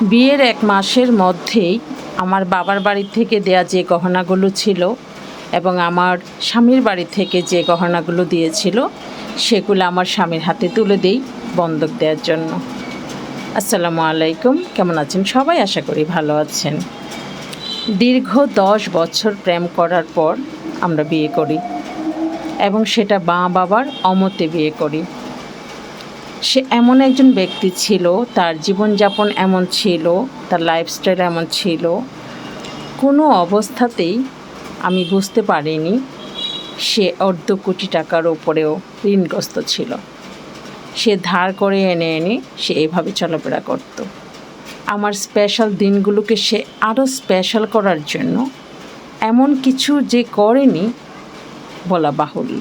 বিয়ের এক মাসের মধ্যেই আমার বাবার বাড়ি থেকে দেয়া যে গহনাগুলো ছিল এবং আমার স্বামীর বাড়ি থেকে যে গহনাগুলো দিয়েছিল, সেগুলো আমার স্বামীর হাতে তুলে দেই বন্ধক দেওয়ার জন্য। আসসালামু আলাইকুম, কেমন আছেন সবাই? আশা করি ভালো আছেন। দীর্ঘ দশ বছর প্রেম করার পর আমরা বিয়ে করি এবং সেটা মা বাবার অমতে বিয়ে করি। সে এমন একজন ব্যক্তি ছিল, তার জীবনযাপন এমন ছিল, তার লাইফস্টাইল এমন ছিল। কোনো অবস্থাতেই আমি বুঝতে পারিনি সে অর্ধ কোটি টাকার ওপরেও ঋণগ্রস্ত ছিল। সে ধার করে এনে এনে সে এভাবে চলাফেরা করত। আমার স্পেশাল দিনগুলোকে সে আরও স্পেশাল করার জন্য এমন কিছু যে করেনি বলা বাহুল্য।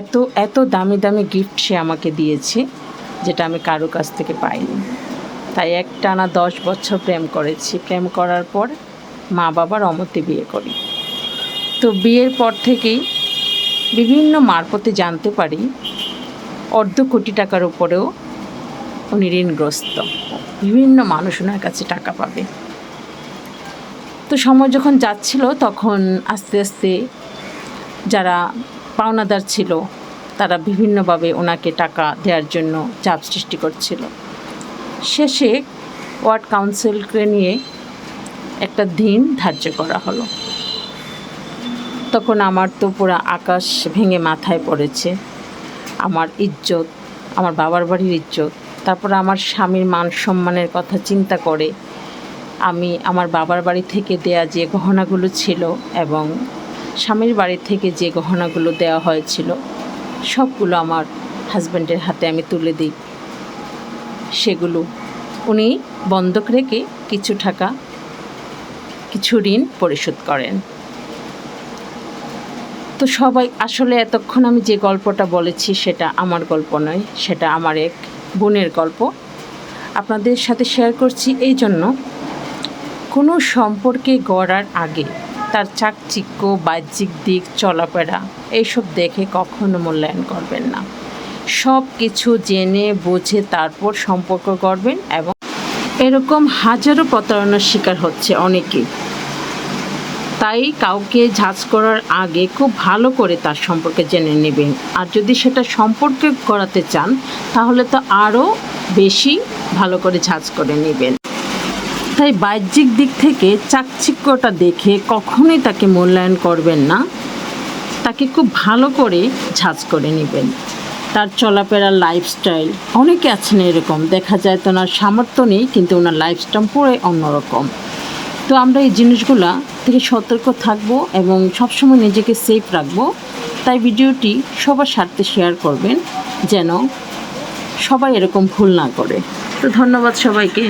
এত এত দামি দামি গিফট সে আমাকে দিয়েছে, যেটা আমি কারও কাছ থেকে পাইনি। তাই এক টানা দশ বছর প্রেম করেছি। প্রেম করার পর মা বাবার অমতে বিয়ে করি। তো বিয়ের পর থেকেই বিভিন্ন মারফতে জানতে পারি, অর্ধ কোটি টাকার উপরেও উনি ঋণগ্রস্ত। বিভিন্ন মানুষ ওনার কাছে টাকা পাবে। তো সময় যখন যাচ্ছিল, তখন আস্তে আস্তে যারা পাওনাদার ছিল, তারা বিভিন্নভাবে ওনাকে টাকা দেওয়ার জন্য চাপ সৃষ্টি করছিল। শেষে ওয়ার্ড কাউন্সিলকে নিয়ে একটা দিন ধার্য করা হলো। তখন আমার তো পুরো আকাশ ভেঙে মাথায় পড়েছে। আমার ইজ্জত, আমার বাবার বাড়ির ইজ্জত, তারপর আমার স্বামীর মান সম্মানের কথা চিন্তা করে আমি আমার বাবার বাড়ি থেকে দেয়া যে গহনাগুলো ছিল এবং স্বামীর বাড়ি থেকে যে গহনাগুলো দেওয়া হয়েছিল, সবগুলো আমার হাজব্যান্ডের হাতে আমি তুলে দিই। সেগুলো উনি বন্ধক রেখে কিছু টাকা, কিছু ঋণ পরিশোধ করেন। তো সবাই, আসলে এতক্ষণ আমি যে গল্পটা বলেছি সেটা আমার গল্প নয়, সেটা আমার এক বোনের গল্প। আপনাদের সাথে শেয়ার করছি, এই জন্য কোনো সম্পর্কে গড়ার আগে তার চাকচিক্য, বাহ্যিক দিক, চলাফেরা এইসব দেখে কখনো মূল্যায়ন করবেন না। সব কিছু জেনে, বুঝে তারপর সম্পর্ক করবেন এবং এরকম হাজারো প্রতারণার শিকার হচ্ছে অনেকেই তাই কাউকে ঝাঁজ করার আগে খুব ভালো করে তার সম্পর্কে জেনে নেবেন। আর যদি সেটা সম্পর্কে করাতে চান, তাহলে তো আরও বেশি ভালো করে ঝাঁজ করে নেবেন। তাই বাহ্যিক দিক থেকে চাকচিক্যটা দেখে কখনোই তাকে মূল্যায়ন করবেন না। তাকে খুব ভালো করে ঝাঁজ করে নেবেন। তার চলাফেরার লাইফস্টাইল অনেকে আছেন এরকম। দেখা যায় তো ওনার সামর্থ্য নেই, কিন্তু ওনার লাইফস্টাইল পুরো অন্যরকম। তো আমরা এই জিনিসগুলা থেকে সতর্ক থাকব এবং সবসময় নিজেকে সেফ রাখব। তাই ভিডিওটি সবার স্বার্থে শেয়ার করবেন, যেন সবাই এরকম ভুল না করে। তো ধন্যবাদ সবাইকে।